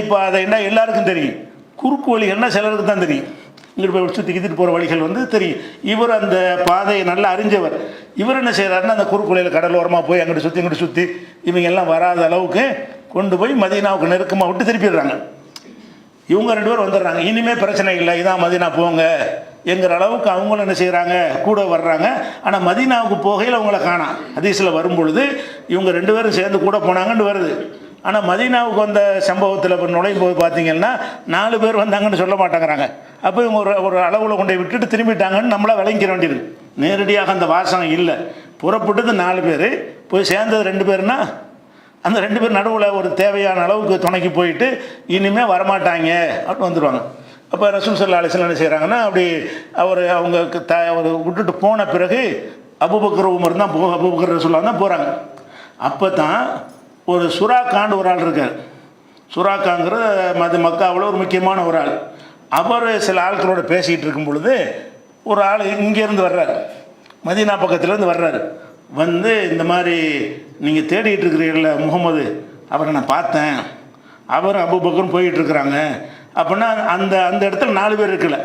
பாதைன்னா எல்லாருக்கும் தெரியும். குறுக்கு வழிகள்னா சிலருக்கு தான் தெரியும். இங்கிட்டு போய் சுற்றி கித்திட்டு போகிற வழிகள் வந்து தெரியும். இவர் அந்த பாதையை நல்லா அறிஞ்சவர். இவர் என்ன செய்கிறாருன்னா அந்த குறுக்குலையில் கடலோரமாக போய் அங்கிட்டு சுற்றி இங்கிட்டு சுற்றி இவங்க எல்லாம் வராத அளவுக்கு கொண்டு போய் மதீனாவுக்கு நெருக்கமாக விட்டு திருப்பிடுறாங்க இவங்க ரெண்டு பேரும் வந்துடுறாங்க. இனிமேல் பிரச்சனை இல்லை. இதான் மதீனா போங்க. என்கிற அளவுக்கு அவங்களும் என்ன செய்கிறாங்க கூட வர்றாங்க. ஆனால் மதீனாவுக்கு போகையில் அவங்கள காணாம் ஹதீஸில் வரும்பொழுது இவங்க ரெண்டு பேரும் சேர்ந்து கூட போனாங்கன்னு வருது. ஆனால் மதீனாவுக்கு வந்த சம்பவத்தில் இப்போ நுழையும் போது பார்த்தீங்கன்னா நாலு பேர் வந்தாங்கன்னு சொல்ல மாட்டேங்கிறாங்க. அப்போ இவங்க ஒரு ஒரு அளவில் கொண்டு போய் விட்டுட்டு திரும்பிட்டாங்கன்னு நம்மளாக விளங்கிக்க வேண்டியது. நேரடியாக அந்த வாசகம் இல்லை. புறப்பட்டது நாலு பேர். போய் சேர்ந்தது ரெண்டு பேர்னா அந்த ரெண்டு பேர் நடுவில் ஒரு தேவையான அளவுக்கு துணைக்கு போயிட்டு இனிமேல் வரமாட்டாங்க. அப்படின்னு வந்துடுவாங்க அப்போ ரசூல் சல்லா அலிஸ்லாம் என்ன செய்கிறாங்கன்னா அப்படி அவர் அவங்க த அவர் விட்டுட்டு போன பிறகு அபுபக்கர் உமர் தான் போ அபுபக்கர் ரசூல்லா தான் போகிறாங்க அப்போ தான் ஒரு சுறாக்காண்டு ஒரு ஆள் இருக்கார். சுறாக்காங்கிற மது மக்காவில் ஒரு முக்கியமான ஒரு ஆள். அவர் சில ஆட்களோட பேசிக்கிட்டு இருக்கும் பொழுது ஒரு ஆள் இங்கேருந்து வர்றார். மதீனா பக்கத்துலேருந்து வர்றாரு. வந்து இந்த மாதிரி நீங்கள் தேடிட்டு இருக்கிறீர்கள முகமது அவரை நான் பார்த்தேன். அவர் அபுபக்கரும் பக்கம் இருக்கிறாங்க. அப்படின்னா அந்த அந்த இடத்துல நாலு பேர் இருக்கலை.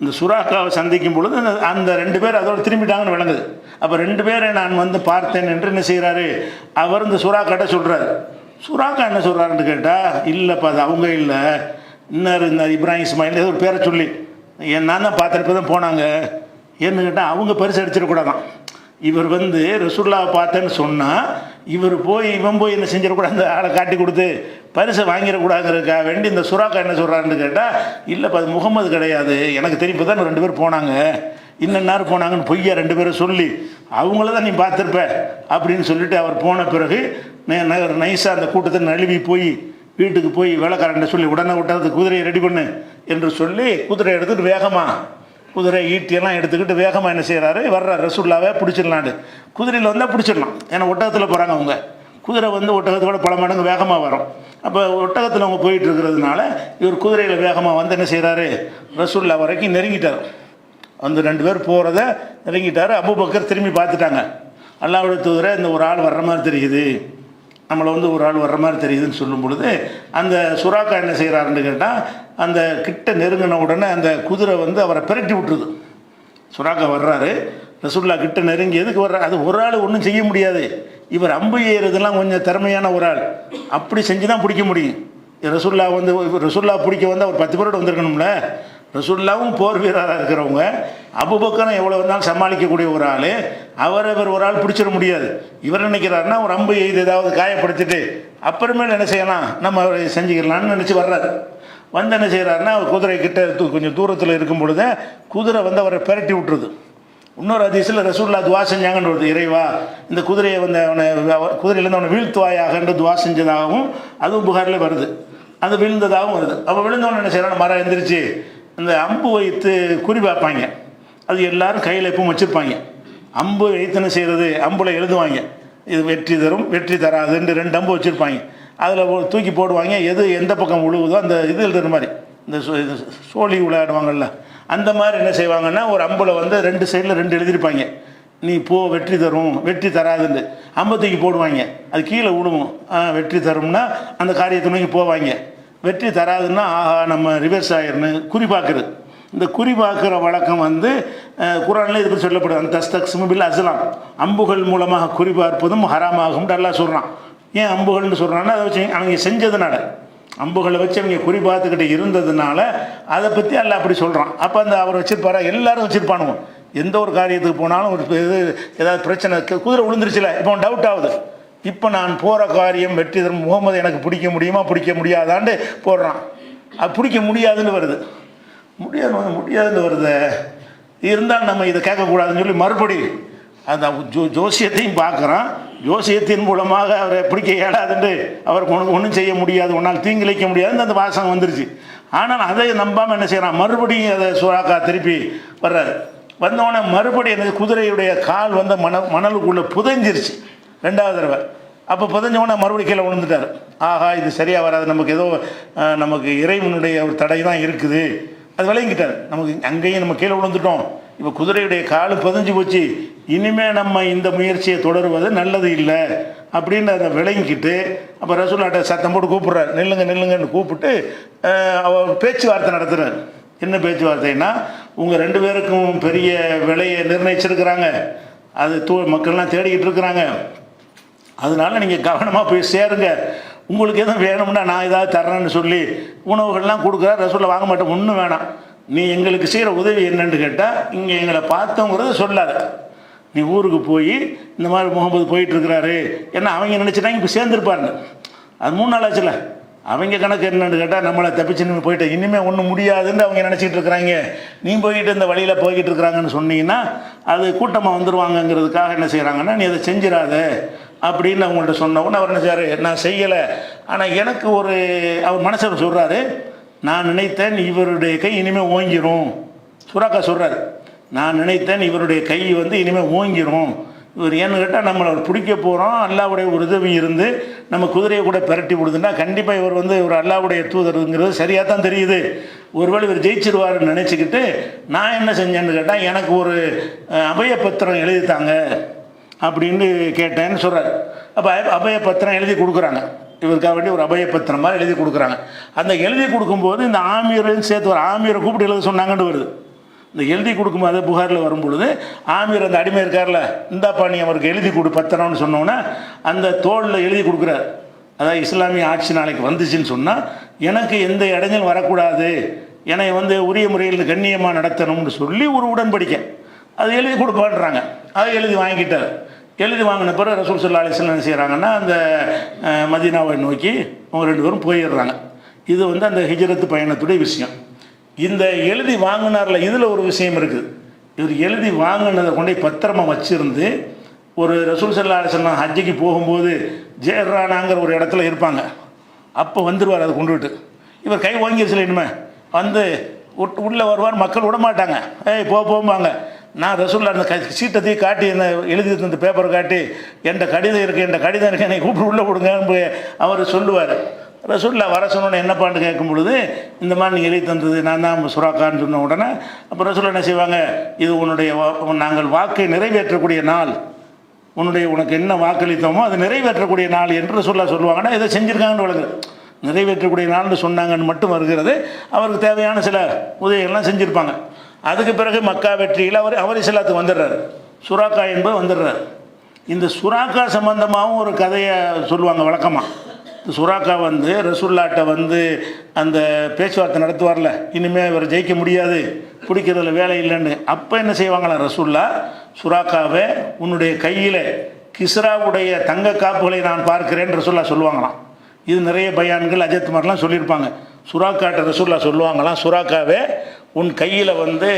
இந்த சுறாக்காவை சந்திக்கும் பொழுது அந்த- அந்த ரெண்டு பேர் அதோடு திரும்பிட்டாங்கன்னு விளங்குது. அப்போ ரெண்டு பேரை நான் வந்து பார்த்தேன் என்று என்ன செய்கிறாரு அவர் இந்த சுறாக்காட்ட சொல்கிறாரு சுறாக்கா என்ன சொல்கிறாருன்னு கேட்டால் இல்லைப்பா அது அவங்க இல்லை. இன்னொரு இந்த இப்ராஹிம் இஸ்மாயில் ஏதோ ஒரு பேரை சொல்லி என் நான் தான் பார்த்துட்டு தான் போனாங்க. ஏன்னு கேட்டால் அவங்க பரிசு அடிச்சிடக்கூடாதான். இவர் வந்து ரசுல்லாவை பார்த்தேன்னு சொன்னால் இவர் போய் இவன் போய் என்ன செஞ்சிடக்கூடாது அந்த ஆளை காட்டி கொடுத்து பரிசை வாங்கிடக்கூடாதுங்கிறக்கா வேண்டி இந்த சுறாக்கா என்ன சொல்கிறாருன்னு கேட்டால் இல்லைப்பா அது முகமது கிடையாது. எனக்கு தெரியும் இப்போ தான் ரெண்டு பேர் போனாங்க. இன்னும் நேரம் போனாங்கன்னு பொய்யா ரெண்டு பேரும் சொல்லி அவங்கள தான் நீ பார்த்துருப்ப அப்படின்னு சொல்லிட்டு அவர் போன பிறகு நைஸாக அந்த கூட்டத்தை நழுவி போய் வீட்டுக்கு போய் வேலைக்காரன்ட்ட சொல்லி உடனே விட்டாது குதிரையை ரெடி பண்ணு என்று சொல்லி குதிரையை எடுத்துகிட்டு வேகமாக குதிரை ஈட்டியெல்லாம் எடுத்துக்கிட்டு வேகமாக என்ன செய்கிறாரு வர்றார். ரசுல்லாவே பிடிச்சிடலான்ட்டு. குதிரையில் வந்தால் பிடிச்சிடலாம். ஏன்னா ஒட்டகத்தில் போகிறாங்க அவங்க. குதிரை வந்து ஒட்டகத்தோட பல மடங்கு வேகமாக வரும். அப்போ ஒட்டகத்தில் அவங்க போயிட்டு இருக்கிறதுனால இவர் குதிரையில் வேகமாக வந்து என்ன செய்கிறாரு ரசுல்லா வரைக்கும் நெருங்கிட்டார். வந்து ரெண்டு பேர் போகிறத நெருங்கிட்டார். அபுபக்கர் திரும்பி பார்த்துட்டாங்க. அல்லாவுடைய தூதரை இந்த ஒரு ஆள் வர்ற மாதிரி தெரியுது. நம்மளை வந்து ஒரு ஆள் வர்ற மாதிரி தெரியுதுன்னு சொல்லும் பொழுது அந்த சுறாக்கா என்ன செய்கிறாருன்னு கேட்டால் அந்த கிட்ட நெருங்கின உடனே அந்த குதிரை வந்து அவரை பிரட்டி விட்டுருது. சுறாக்கா வர்றாரு ரசுல்லா கிட்ட நெருங்கியதுக்கு வர்ற? அது ஒரு ஆள் ஒன்றும் செய்ய முடியாது. இவர் அம்பு ஏறுறதெல்லாம் கொஞ்சம் திறமையான ஒரு ஆள். அப்படி செஞ்சு தான் பிடிக்க முடியும். ரசுல்லா வந்து ரசுல்லா பிடிக்க வந்து அவர் பத்து பேரோட வந்திருக்கணும்ல. ரசுல்லாவும் போர் வீரராக இருக்கிறவங்க அபுபக்கரம் எவ்வளோ இருந்தாலும் சமாளிக்கக்கூடிய ஒரு ஆள். அவரை அவர் ஒரு ஆள் பிடிச்சிட முடியாது. இவர் நினைக்கிறாருன்னா ஒரு அம்பு எய்து ஏதாவது காயப்படுத்திட்டு அப்புறமேல என்ன செய்யலாம்? நம்ம அவரை செஞ்சுக்கலாம்னு நினச்சி வர்றாரு. வந்து என்ன செய்கிறாருன்னா அவர் குதிரை கிட்ட கொஞ்சம் தூரத்தில் இருக்கும் பொழுது குதிரை வந்து அவரை பெரட்டி விட்டுருது. இன்னொரு அதிசயில் ரசூல்லா துவா செஞ்சாங்கன்னு வருது இறைவா இந்த குதிரையை வந்து அவனை குதிரையிலேருந்து அவனை வீழ்த்துவாயாகன்று துவா செஞ்சதாகவும் அதுவும் புகாரில் வருது. அது விழுந்ததாகவும் வருது. அப்போ விழுந்தவன என்ன செய்கிறான் மரம் எந்திரிச்சு இந்த அம்பு வைத்து குறி பார்ப்பாங்க. அது எல்லாரும் கையில் எப்பவும் வச்சுருப்பாங்க. அம்பு வைத்தனை செய்கிறது அம்புல எழுதுவாங்க. இது வெற்றி தரும் வெற்றி தராதுன்னு ரெண்டு அம்பு வச்சுருப்பாங்க. அதில் தூக்கி போடுவாங்க. எது எந்த பக்கம் உழுவுதோ அந்த இது எழுதுற மாதிரி. இந்த சோ- இது சோழி விளையாடுவாங்கள்ல அந்த மாதிரி என்ன செய்வாங்கன்னா ஒரு அம்புல வந்து ரெண்டு சைடில் ரெண்டு எழுதியிருப்பாங்க நீ போ வெற்றி தரும் வெற்றி தராதுன்னு அம்பை தூக்கி போடுவாங்க. அது கீழே விடுவோம் வெற்றி தரும்னா அந்த காரியத்தை நோக்கி போவாங்க. வெற்றி தராதுன்னா ஆஹா நம்ம ரிவர்ஸ் ஆயிருன்னு குறிபாக்குறது இந்த குறி வழக்கம் வந்து குரானில் குரான்ல இது பற்றி சொல்லப்படுது. அந்த தஸ்தக்ஸ்மில் அசலாம் அம்புகள் மூலமாக குறிபார்ப்பதும் ஹராமாகும் அல்லாஹ் சொல்கிறான் ஏன் அம்புகள்னு சொல்கிறான்னா அதை வச்சு அவங்க செஞ்சதுனால. அம்புகளை வச்சு அவங்க குறி பார்த்துக்கிட்டு இருந்ததுனால அதை பற்றி அல்ல அப்படி சொல்கிறான் அப்போ அந்த அவர் வச்சிருப்பாரா? எல்லாரும் வச்சிருப்பானுங்க. எந்த ஒரு காரியத்துக்கு போனாலும் ஒரு இது ஏதாவது பிரச்சனை குதிரை விழுந்துருச்சுல இப்போ டவுட் ஆகுது. இப்போ நான் போகிற காரியம் வெற்றி தரும் முகமது எனக்கு பிடிக்க முடியுமா? பிடிக்க முடியாதான்னு போடுறான். அது பிடிக்க முடியாதுன்னு வருது. முடியாது முடியாதுன்னு வருது. இருந்தால் நம்ம இதை கேட்கக்கூடாதுன்னு சொல்லி மறுபடி அந்த ஜோ ஜோசியத்தையும் பார்க்குறான். ஜோசியத்தின் மூலமாக அவரை பிடிக்க இயலாதுன்னு அவருக்கு ஒன்று ஒன்றும் செய்ய முடியாது. ஒன்றால் தீங்கிழைக்க முடியாதுன்னு அந்த வாசகம் வந்துருச்சு. ஆனால் அதை நம்பாமல் என்ன செய்கிறான் மறுபடியும் அதை சுறாக்கா திருப்பி வர்றாரு. வந்தோடனே மறுபடியும் என்னது குதிரையுடைய கால் வந்து மண மணலுக்குள்ளே புதைஞ்சிருச்சு. ரெண்டாவது தடவை. அப்போ புதைஞ்ச மறுபடியும் கீழே விழுந்துட்டார். ஆஹா இது சரியாக வராது. நமக்கு ஏதோ நமக்கு இறைவனுடைய ஒரு தடை தான் இருக்குது. அது விளங்கிட்டார். நமக்கு அங்கேயும் நம்ம கீழே விழுந்துட்டோம். இப்போ குதிரையுடைய காலு பதிஞ்சு போச்சு. இனிமே நம்ம இந்த முயற்சியை தொடருவது நல்லது இல்லை. அப்படின்னு அதை விளங்கிக்கிட்டு அப்போ ரசூலாட்ட சத்தம் போட்டு கூப்பிட்றாரு. நில்லுங்க நில்லுங்கன்னு கூப்பிட்டு அவர் பேச்சுவார்த்தை நடத்துகிறார் என்ன பேச்சுவார்த்தைன்னா உங்கள் ரெண்டு பேருக்கும் பெரிய விலையை நிர்ணயிச்சிருக்கிறாங்க. அது தூ மக்கள்லாம் தேடிக்கிட்டு இருக்கிறாங்க. அதனால நீங்கள் கவனமாக போய் சேருங்க. உங்களுக்கு எதுவும் வேணும்னா நான் ஏதாவது தர்றேன்னு சொல்லி உணவுகள்லாம் கொடுக்குறா ரசூலில் வாங்க மாட்டேன் ஒன்றும் வேணாம். நீ எங்களுக்கு செய்கிற உதவி என்னன்னு கேட்டால் இங்கே எங்களை பார்த்தோங்கிறத சொல்லாத. நீ ஊருக்கு போய் இந்த மாதிரி முகமது போயிட்டுருக்கிறாரு. ஏன்னா அவங்க நினச்சிட்டாங்க? இப்போ சேர்ந்துருப்பாருன்னு. அது மூணு நாள் ஆச்சுல அவங்க கணக்கு என்னன்னு கேட்டால் நம்மளை தப்பிச்சுன்னு போயிட்டு. இனிமேல் ஒன்றும் முடியாதுன்னு அவங்க நினச்சிட்டு இருக்கிறாங்க நீ போயிட்டு இந்த வழியில் போய்கிட்டு இருக்கிறாங்கன்னு சொன்னீங்கன்னா அது கூட்டமாக வந்துடுவாங்கங்கிறதுக்காக என்ன செய்கிறாங்கன்னா நீ அதை செஞ்சிடாத. அப்படின்னு அவங்கள்ட்ட சொன்ன உடனே அவர் என்ன செய்யாரு நான் செய்யலை. ஆனால் எனக்கு ஒரு அவர் மனசில் சொல்கிறாரு நான் நினைத்தேன் இவருடைய கை இனிமேல் ஓங்கிரும். சுறாக்கா சொல்கிறாரு நான் நினைத்தேன் இவருடைய கை வந்து இனிமேல் ஓங்கிரும். இவர் ஏன்னு கேட்டால் நம்மளை பிடிக்க போகிறோம் அல்லாவுடைய ஒரு உதவி இருந்து நம்ம குதிரையை கூட பிரட்டி விடுதுன்னா கண்டிப்பாக இவர் வந்து இவர் அல்லாவுடைய தூதருங்கிறது சரியாக தான் தெரியுது. ஒருவேளை இவர் ஜெயிச்சிருவாருன்னு நினச்சிக்கிட்டு நான் என்ன செஞ்சேன்னு கேட்டால் எனக்கு ஒரு அபய பத்திரம் எழுதித்தாங்க. அப்படின்னு கேட்டேன்னு சொல்கிறார் அப்போ அபய பத்திரம் எழுதி கொடுக்குறாங்க. இவருக்காக வேண்டி ஒரு அபய பத்திரம் மாதிரி எழுதி கொடுக்குறாங்க. அந்த எழுதி கொடுக்கும்போது இந்த ஆமீரையும் சேர்த்து ஒரு ஆமீரை கூப்பிட்டு எழுத சொன்னாங்கன்னு வருது. இந்த எழுதி கொடுக்கும்போது புகாரில் வரும் பொழுது ஆமீர் அந்த அடிமை இருக்கார்ல இந்தாப்பா நீ அவருக்கு எழுதி கொடு பத்திரம்னு சொன்னோன்னே அந்த தோளில் எழுதி கொடுக்குறார். அதாவது இஸ்லாமிய ஆட்சி நாளைக்கு வந்துச்சுன்னு சொன்னால் எனக்கு எந்த இடைஞ்சலும் வரக்கூடாது. என்னை வந்து உரிய முறையில் கண்ணியமாக நடத்தணும்னு சொல்லி ஒரு உடன்படிக்கை. அது எழுதி கொடுப்பான்றாங்க. அதை எழுதி வாங்கிட்டார். எழுதி வாங்கின பிறகு ரசூல் சல்லா அலிஸ்லாம் என்ன செய்கிறாங்கன்னா அந்த மதினாவை மதீனாவை நோக்கி அவங்க ரெண்டு பேரும் போயிடுறாங்க. இது வந்து அந்த ஹிஜரத்து பயணத்துடைய விஷயம். இந்த எழுதி வாங்கினார்ல இதில் ஒரு விஷயம் இருக்குது. இவர் எழுதி வாங்கினதை கொண்டு பத்திரமா வச்சுருந்து ஒரு ரசூல் சல்லா அலிஸ்லாம் ஹஜ்ஜிக்கு போகும்போது ஜெயரானாங்கிற ஒரு இடத்துல இருப்பாங்க. அப்போ வந்துடுவார் அதை கொண்டு விட்டு. இவர் கை வாங்கி இனிமே. வந்து உட்- உள்ளே வருவார் மக்கள் விட மாட்டாங்க ஏய் போ போம்பாங்க. நான் ரசூல்லா அந்த க காட்டி இந்த எழுதி இந்த பேப்பரை காட்டி என் கடிதம் இருக்குது என்கிட்ட கடிதம் இருக்குது என்னை கூப்பிட்டு உள்ளே கொடுங்க அவர் சொல்லுவார். ரசூல்லா வர சொன்னோன்னே என்னப்பான்னு கேட்கும் பொழுது இந்த மாதிரி நீங்கள் எழுதி தந்தது நான் தான் சுறாக்கான்னு சொன்ன உடனே அப்போ ரசூல்லா என்ன செய்வாங்க? இது உன்னுடைய வா- நாங்கள் வாக்கை நிறைவேற்றக்கூடிய நாள். உன்னுடைய உனக்கு என்ன வாக்களித்தோமோ அது நிறைவேற்றக்கூடிய நாள் என்று சொல்ல சொல்லுவாங்கன்னா இதை செஞ்சுருக்காங்கன்னு வழங்குது. நிறைவேற்றக்கூடிய நாள்னு சொன்னாங்கன்னு மட்டும் வருகிறது. அவருக்கு தேவையான சில உதவிகள்லாம் செஞ்சுருப்பாங்க. அதுக்கு பிறகு மக்கா வெற்றியில் அவர் அவர் இஸ்லாத்துக்கு வந்துடுறாரு. சுறாக்கா என்பது வந்துடுறாரு. இந்த சுறாக்கா சம்பந்தமாகவும் ஒரு கதையை சொல்லுவாங்க வழக்கமாக இந்த சுறாக்கா வந்து ரசுல்லாட்ட வந்து அந்த பேச்சுவார்த்தை நடத்துவார்ல இனிமேல் இவர் ஜெயிக்க முடியாது பிடிக்கிறதுல வேலை இல்லைன்னு. அப்போ என்ன செய்வாங்களாம் ரசுல்லா? சுறாக்காவை உன்னுடைய கையில் கிஸ்ராவுடைய தங்க காப்புகளை நான் பார்க்கிறேன் ரசுல்லா சொல்லுவாங்களாம். இது நிறைய பயான்கள் அஜித் மாதிரிலாம் சொல்லியிருப்பாங்க. சுறாக்காட்ட ரசுல்லா சொல்லுவாங்களாம் சுறாக்காவே உன் கையில் வந்து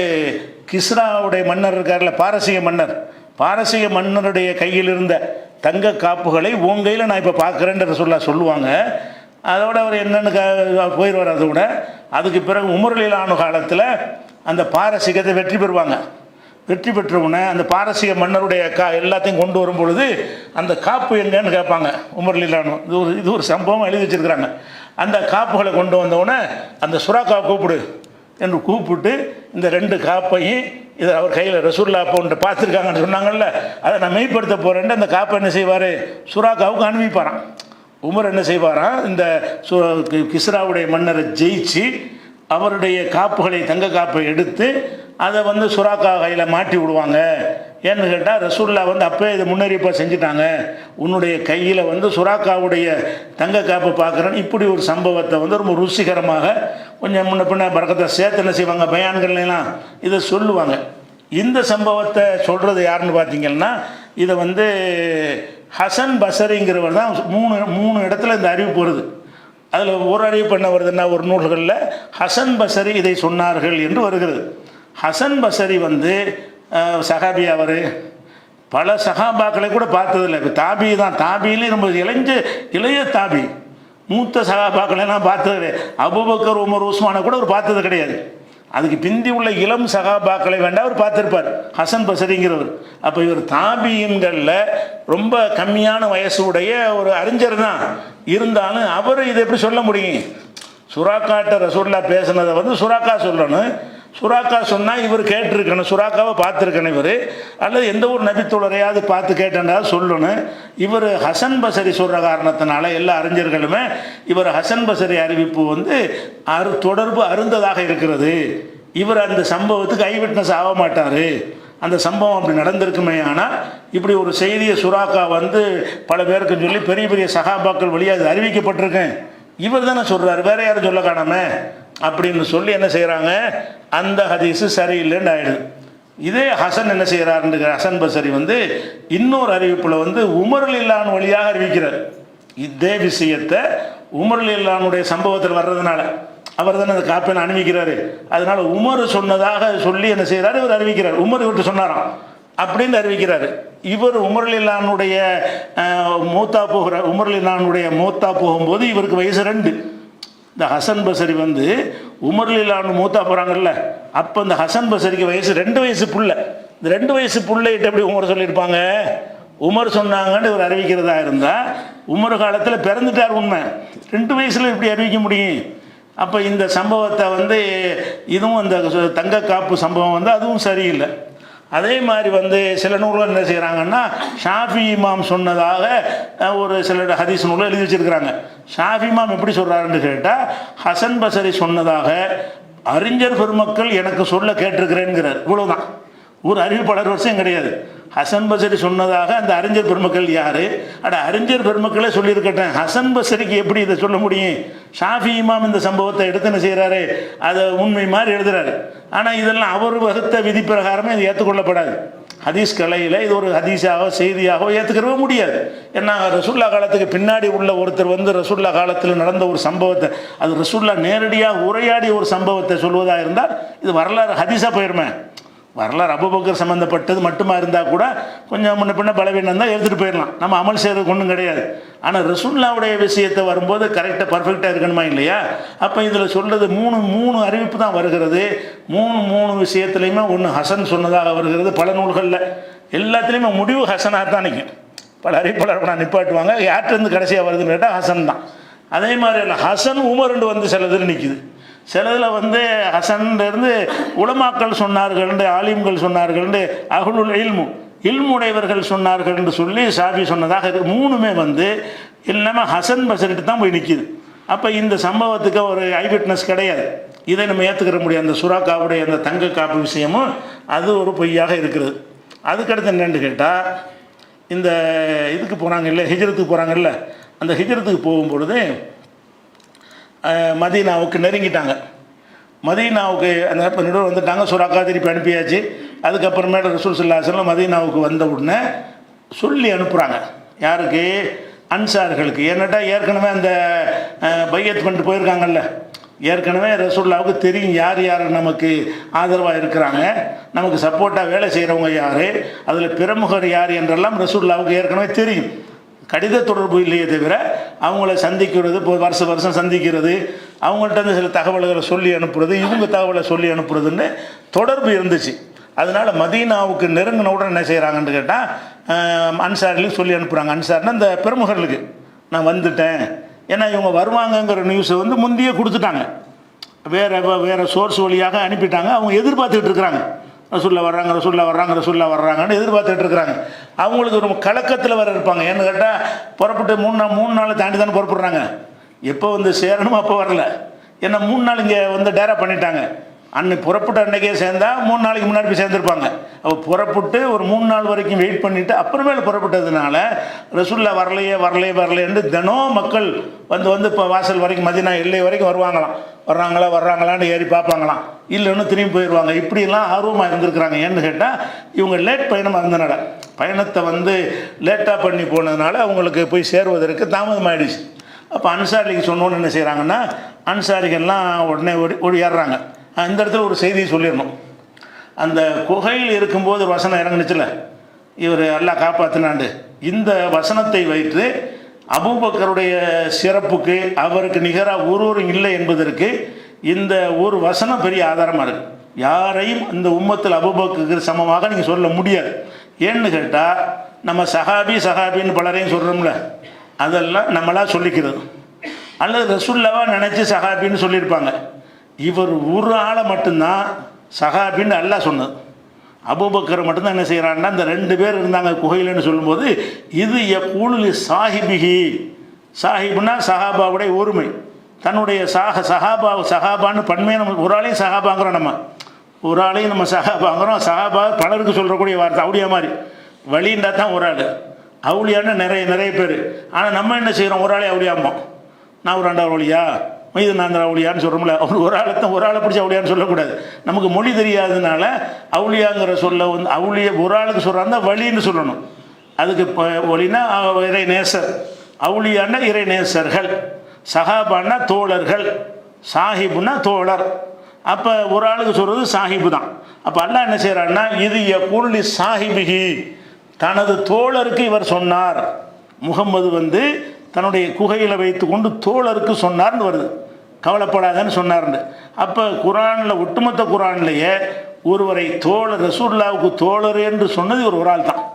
கிஸ்ராவுடைய மன்னர் இருக்கார்ல பாரசீக மன்னர். பாரசீக மன்னருடைய கையில் இருந்த தங்க காப்புகளை உன் கையில் நான் இப்போ பார்க்குறேன்ற சொல்ல சொல்லுவாங்க. அதோட அவர் என்னென்னு க- போயிடுவார் அதோட அதுக்கு பிறகு உமர்லீலானு காலத்தில் அந்த பாரசீகத்தை வெற்றி பெறுவாங்க. வெற்றி பெற்றவுடனே அந்த பாரசீக மன்னருடைய கா எல்லாத்தையும் கொண்டு வரும் பொழுது அந்த காப்பு எங்கன்னு கேட்பாங்க உமர்லீலானு இது ஒரு இது ஒரு சம்பவம் எழுதி வச்சிருக்கிறாங்க. அந்த காப்புகளை கொண்டு வந்தவுடனே அந்த சுறாக்காவை கூப்பிடு. என்று கூப்பிட்டு இந்த ரெண்டு காப்பையும் இதை அவர் கையில் ரசூல்லா போன்ற பார்த்துருக்காங்கன்னு சொன்னாங்கல்ல அதை நான் மெய்ப்படுத்த போகிறேன்ட்டு அந்த காப்பை என்ன செய்வார்? சுறாக்காவுக்கு அனுப்பிப்பாரான் உமர் என்ன செய்வாராம் இந்த சு- கிஸ்ராவுடைய மன்னரை ஜெயிச்சு அவருடைய காப்புகளை தங்க காப்பை எடுத்து அதை வந்து சுறாக்கா கையில் மாட்டி விடுவாங்க. ஏன்னு கேட்டால் ரசூல்லா வந்து அப்போ இதை முன்னறிப்பாக செஞ்சுட்டாங்க. உன்னுடைய கையில் வந்து சுறாக்காவுடைய தங்க காப்பை பார்க்குறேன்னு இப்படி ஒரு சம்பவத்தை வந்து ரொம்ப ருசிகரமாக கொஞ்சம் முன்ன பின்ன பறக்கத்தை சேர்த்து என்ன செய்வாங்க? பயான்கள்லாம் இதை சொல்லுவாங்க. இந்த சம்பவத்தை சொல்கிறது யாருன்னு பார்த்தீங்கன்னா இதை வந்து ஹசன் பசரிங்கிறவர் தான் மூணு மூணு இடத்துல இந்த அறிவிப்பு வருது அதில் ஒரு அறிவிப்பு என்ன? வருதுன்னா ஒரு நூல்களில் ஹசன் பசரி இதை சொன்னார்கள் என்று வருகிறது. ஹசன் பசரி வந்து சஹாபி அவர். பல சகாபாக்களை கூட பார்த்ததில்லை. இப்போ தாபி தான். தாபியிலே ரொம்ப இளைஞ்ச இளைய தாபி. மூத்த சகாபாக்களெல்லாம் பார்த்தது கிடையாது. அபுபக்கர் உமர் உஸ்மானை கூட அவர் பார்த்தது கிடையாது. அதுக்கு பிந்தி உள்ள இளம் சகாபாக்களை வேண்டாம் அவர் பார்த்துருப்பார். ஹசன் பசரிங்கிறவர். அப்போ இவர் தாபியன்களில் ரொம்ப கம்மியான வயசு உடைய ஒரு அறிஞர் தான். இருந்தாலும் அவர் இதை எப்படி சொல்ல முடியும்? சுறாக்காட்ட ரசூல்லா பேசுனதை வந்து சுறாக்கா சொல்லணும். சுறாக்கா சொன்னால் இவர் கேட்டிருக்கணும் சுறாக்காவை பார்த்துருக்கணும் இவர். அல்லது எந்த ஒரு நபித்தோழரையாவது பார்த்து கேட்டேன்டா சொல்லணும். இவர் ஹசன் பசரி சொல்கிற காரணத்தினால எல்லா அறிஞர்களுமே இவர் ஹசன் பசரி அறிவிப்பு வந்து அரு தொடர்பு அருந்ததாக இருக்கிறது. இவர் அந்த சம்பவத்துக்கு ஐ விட்னஸ் ஆக மாட்டார். அந்த சம்பவம் அப்படி நடந்திருக்குமே ஆனால் இப்படி ஒரு செய்தியை சுறாக்கா வந்து பல பேருக்கு சொல்லி பெரிய பெரிய சகாபாக்கள் வழியாக அது அறிவிக்கப்பட்டிருக்கேன். இவர் தானே சொல்கிறாரு வேற யாரும் சொல்ல காணாமல் அப்படின்னு சொல்லி என்ன செய்கிறாங்க அந்த ஹதீஸு சரியில்லைன்னு ஆயிடுது. இதே ஹசன் என்ன செய்கிறாருன்னு ஹசன் பசரி வந்து இன்னொரு அறிவிப்பில் வந்து உமருல் இல்லான் வழியாக அறிவிக்கிறார். இதே விஷயத்தை உமருல் இல்லானுடைய சம்பவத்தில் வர்றதுனால. அவர் தானே அந்த காப்பினை அனுமதிக்கிறாரு அதனால உமர் சொன்னதாக சொல்லி என்ன செய்கிறாரு இவர் அறிவிக்கிறார். உமர் விட்டு சொன்னாராம். அப்படின்னு அறிவிக்கிறாரு. இவர் உமர்லிலானுடைய மூத்தா போகிற உமர்லிலானுடைய மூத்தா போகும்போது இவருக்கு வயசு ரெண்டு. இந்த ஹசன் பசரி வந்து உமர்லிலானு மூத்தா போகிறாங்கல்ல அப்போ இந்த ஹசன் பசரிக்கு வயசு ரெண்டு வயசு புள்ள. இந்த ரெண்டு வயசு புள்ளைகிட்ட எப்படி உமர் சொல்லியிருப்பாங்க? உமர் சொன்னாங்கன்னு இவர் அறிவிக்கிறதா இருந்தால் உமர் காலத்தில் பிறந்துட்டார் உண்மை. ரெண்டு வயசில் இப்படி அறிவிக்க முடியும்? அப்போ இந்த சம்பவத்தை வந்து இதுவும் அந்த தங்க காப்பு சம்பவம் வந்து அதுவும் சரியில்லை. அதே மாதிரி வந்து சில நூல்கள் என்ன செய்கிறாங்கன்னா ஷாஃபி இமாம் சொன்னதாக ஒரு சில ஹதீஸ் நூலில் எழுதி வச்சிருக்கிறாங்க. ஷாஃபி இமாம் எப்படி சொல்கிறாருன்னு கேட்டால் ஹசன் பசரி சொன்னதாக அறிஞர் பெருமக்கள் எனக்கு சொல்ல கேட்டிருக்கிறேங்கிறார் இவ்வளோதான் ஒரு அறிவிப்பாளர் வருஷம் கிடையாது. ஹசன் பசரி சொன்னதாக அந்த அறிஞர் பெருமக்கள் யார்? அட அறிஞர் பெருமக்களே சொல்லியிருக்கட்டேன் ஹசன் பசரிக்கு எப்படி இதை சொல்ல முடியும்? ஷாஃபி இமாம் இந்த சம்பவத்தை எடுத்து என்ன செய்கிறாரு அதை உண்மை மாதிரி எழுதுறாரு. ஆனால் இதெல்லாம் அவர் வகுத்த விதி பிரகாரமே இது ஏற்றுக்கொள்ளப்படாது. ஹதீஸ் கலையில் இது ஒரு ஹதீஸாகவோ செய்தியாகவோ ஏற்றுக்கிறவே முடியாது. ஏன்னா ரசுல்லா காலத்துக்கு பின்னாடி உள்ள ஒருத்தர் வந்து ரசுல்லா காலத்தில் நடந்த ஒரு சம்பவத்தை அது ரசுல்லா நேரடியாக உரையாடிய ஒரு சம்பவத்தை சொல்வதாக இருந்தால் இது வரலாறு ஹதீஸாக போயிருமே. வரலாறு அபுபக்கர் சம்மந்தப்பட்டது மட்டுமா இருந்தால் கூட கொஞ்சம் முன்ன பின்ன பலவீனம் தான் எடுத்துகிட்டு போயிடலாம் நம்ம அமல் செய்கிறதுக்கு ஒன்றும் கிடையாது. ஆனால் ரசுல்லாவுடைய விஷயத்தை வரும்போது கரெக்டாக பர்ஃபெக்டாக இருக்கணுமா இல்லையா? அப்போ இதில் சொல்கிறது மூணு மூணு அறிவிப்பு தான் வருகிறது. மூணு மூணு விஷயத்துலையுமே ஒன்று ஹசன் சொன்னதாக வருகிறது பல நூல்களில். எல்லாத்துலேயுமே முடிவு ஹசனாக தான் நிற்கும் பல அறிவிப்பாளர் நான் நிப்பாட்டுவாங்க. யார்கிட்டருந்து கடைசியாக வருதுன்னு கேட்டால் ஹசன் தான். அதே மாதிரி இல்லை ஹசன் உமருண்டு வந்து சிலதுன்னு நிற்கிது சிலதில் வந்து ஹசன்லேருந்து உலமாக்கள் சொன்னார்கள்னு ஆலிம்கள் சொன்னார்கள்ண்டு அகுலுல் இல்மு இல்முடையவர்கள் சொன்னார்கள் என்று சொல்லி சாபி சொன்னதாக இருக்கு மூணுமே வந்து எல்லாமே ஹசன் பசரிட்டு தான் போய் நிற்கிது அப்போ இந்த சம்பவத்துக்கு ஒரு ஐவிட்னஸ் கிடையாது. இதை நம்ம ஏற்றுக்கிற முடியாது. அந்த சுறாக்காவுடைய அந்த தங்க காப்பு விஷயமும் அது ஒரு பொய்யாக இருக்கிறது. அதுக்கடுத்து என்னென்னு கேட்டால் இந்த இதுக்கு போகிறாங்கல்ல ஹிஜரத்துக்கு போகிறாங்கல்ல அந்த ஹிஜரத்துக்கு போகும்பொழுது மதீனாவுக்கு நெருங்கிட்டாங்க. மதீனாவுக்கு அந்த இப்போ நடுவர் வந்துட்டாங்க. சுறாக்கா திருப்பி அனுப்பியாச்சு. அதுக்கப்புறமேட்டு ரசூல் சல்லாஹ் மதீனாவுக்கு வந்த உடனே சொல்லி அனுப்புகிறாங்க யாருக்கு? அன்சார்களுக்கு. ஏன்னாட்டா ஏற்கனவே அந்த பையத் பண்ணிட்டு போயிருக்காங்கல்ல. ஏற்கனவே ரசூல்லாவுக்கு தெரியும் யார் யார் நமக்கு ஆதரவாக இருக்கிறாங்க. நமக்கு சப்போர்ட்டாக வேலை செய்கிறவங்க யார்? அதில் பிரமுகர் யார் என்றெல்லாம் ரசூல்லாவுக்கு ஏற்கனவே தெரியும். கடித தொடர்பு இல்லையே தவிர அவங்கள சந்திக்கிறது இப்போ வருஷம் வருஷம் சந்திக்கிறது அவங்கள்ட்ட இருந்து சில தகவல்களை சொல்லி அனுப்புறது இவங்க தகவலை சொல்லி அனுப்புறதுன்னு தொடர்பு இருந்துச்சு. அதனால மதீனாவுக்கு நெருங்கின உடனே என்ன செய்கிறாங்கன்னு கேட்டால் அன்சாரிலையும் சொல்லி அனுப்புகிறாங்க அன்சார்னா இந்த பிரமுகர்களுக்கு நான் வந்துட்டேன். ஏன்னா இவங்க வருவாங்கங்கிற நியூஸை வந்து முந்தையே கொடுத்துட்டாங்க. வேறு வேறு சோர்ஸ் வழியாக அனுப்பிட்டாங்க. அவங்க எதிர்பார்த்துக்கிட்டு இருக்கிறாங்க. ரசுல்லா வர்றாங்க ரசுல்லா வர்றாங்க ரசுல்லா வர்றாங்கன்னு எதிர்பார்த்துட்டு இருக்கிறாங்க. அவங்களுக்கு ரொம்ப கலக்கத்தில் வர இருப்பாங்க. ஏன்னு கேட்டால் புறப்பட்டு மூணு நாள் மூணு நாளை தாண்டி தானே புறப்படுறாங்க. எப்போ வந்து சேரணுமோ அப்போ வரல. ஏன்னா மூணு நாள் இங்கே வந்து டேரா பண்ணிட்டாங்க. அன்னைக்கு புறப்பட்ட அன்னைக்கே சேர்ந்தா மூணு நாளைக்கு முன்னாடி போய் சேர்ந்துருப்பாங்க. அப்போ புறப்பட்டு ஒரு மூணு நாள் வரைக்கும் வெயிட் பண்ணிவிட்டு அப்புறமேல புறப்பட்டதுனால ரசுல்லா வரலையே வரலையே வரலையேன்னு தினம் மக்கள் வந்து வந்து இப்போ வாசல் வரைக்கும் மதினா எல்லை வரைக்கும் வருவாங்களாம். வர்றாங்களா வர்றாங்களான்னு ஏறி பார்ப்பாங்களாம். இல்லைன்னு திரும்பி போயிடுவாங்க. இப்படியெல்லாம் ஆர்வமாக இருந்திருக்கிறாங்க. ஏன்னு கேட்டால் இவங்க லேட் பயணமாக இருந்தனால. பயணத்தை வந்து லேட்டாக பண்ணி போனதுனால அவங்களுக்கு போய் சேருவதற்கு தாமதமாயிடுச்சு. அப்போ அன்சாரிக்கு சொன்னோன்னு என்ன செய்கிறாங்கன்னா அன்சாரிகள்லாம் உடனே ஓடி ஓடியாடுறாங்க. இந்த இடத்துல ஒரு செய்தியை சொல்லிடணும். அந்த குகையில் இருக்கும்போது ஒரு வசனம் இறங்குனுச்சுல இவர் எல்லாம் காப்பாற்றினாண்டு இந்த வசனத்தை வைத்து அபூபக்கருடைய சிறப்புக்கு அவருக்கு நிகராக ஒருவரும் இல்லை என்பதற்கு இந்த ஒரு வசனம் பெரிய ஆதாரமாக இருக்கு. யாரையும் இந்த உம்மத்தில் அபூபக்கு சமமாக நீங்கள் சொல்ல முடியாது. ஏன்னு கேட்டால் நம்ம சஹாபி சஹாபின்னு பலரையும் சொல்கிறோம்ல அதெல்லாம் நம்மளாக சொல்லிக்கிறது. அல்லது ரசுல்லாவாக நினச்சி சஹாபின்னு சொல்லியிருப்பாங்க. இவர் ஒரு ஆளை மட்டும்தான் சஹாபின்னு அல்லாஹ் சொன்னது. அபுபக்கரை மட்டும்தான் என்ன செய்கிறான்னா இந்த ரெண்டு பேர் இருந்தாங்க குகையிலன்னு சொல்லும்போது இது எக்கூலி சாஹிபிகி சாஹிப்னா சஹாபாவுடைய ஒருமை தன்னுடைய சாக சஹாபா சஹாபான்னு பன்மையை நம்ம ஒரு ஆளையும் சஹாபாங்கிறோம் நம்ம. ஒரு ஆளையும் நம்ம சஹாபாங்கிறோம். சஹாபா பலருக்கு சொல்கிறக்கூடிய வார்த்தை அவளியா மாதிரி. வழின்றா தான் ஒரு ஆள். அவுளியான்னு நிறைய நிறைய பேர். ஆனால் நம்ம என்ன செய்கிறோம் ஒரு ஆளே அவுளியாமோ நான் ஒரு ஆண்டா ஒளியா மைது அவுளியான்னு சொல்கிறோம்ல அவர் ஒரு ஆளை தான் ஒரு ஆளை பிடிச்சி அவுளியான்னு சொல்லக்கூடாது. நமக்கு மொழி தெரியாததுனால அவுளியாங்கிற சொல்ல வந்து அவுளிய ஒரு ஆளுக்கு சொல்கிறாருந்தா வழின்னு சொல்லணும். அதுக்கு இப்போ ஒளினா இறை நேசர் அவுளியான்னா இறை நேசர்கள் சஹாபான்னா தோழர்கள். சாஹிப்னா தோழர். அப்போ ஒரு ஆளுக்கு சொல்கிறது சாஹிபு தான். அப்போ அல்லாஹ் என்ன செய்கிறான்னா இது குருளி சாஹிபிகி தனது தோழருக்கு இவர் சொன்னார். முகம்மது வந்து தன்னுடைய குகையில் வைத்துக்கொண்டு தோழருக்கு சொன்னார்னு வருது. கவலைப்படாதன்னு சொன்னார்னு. அப்போ குரானில் ஒட்டுமொத்த குரான்லேயே ஒருவரை தோழர் ரசூல்லாவுக்கு தோழர் என்று சொன்னது ஒரு ஒரு ஆள் தான்.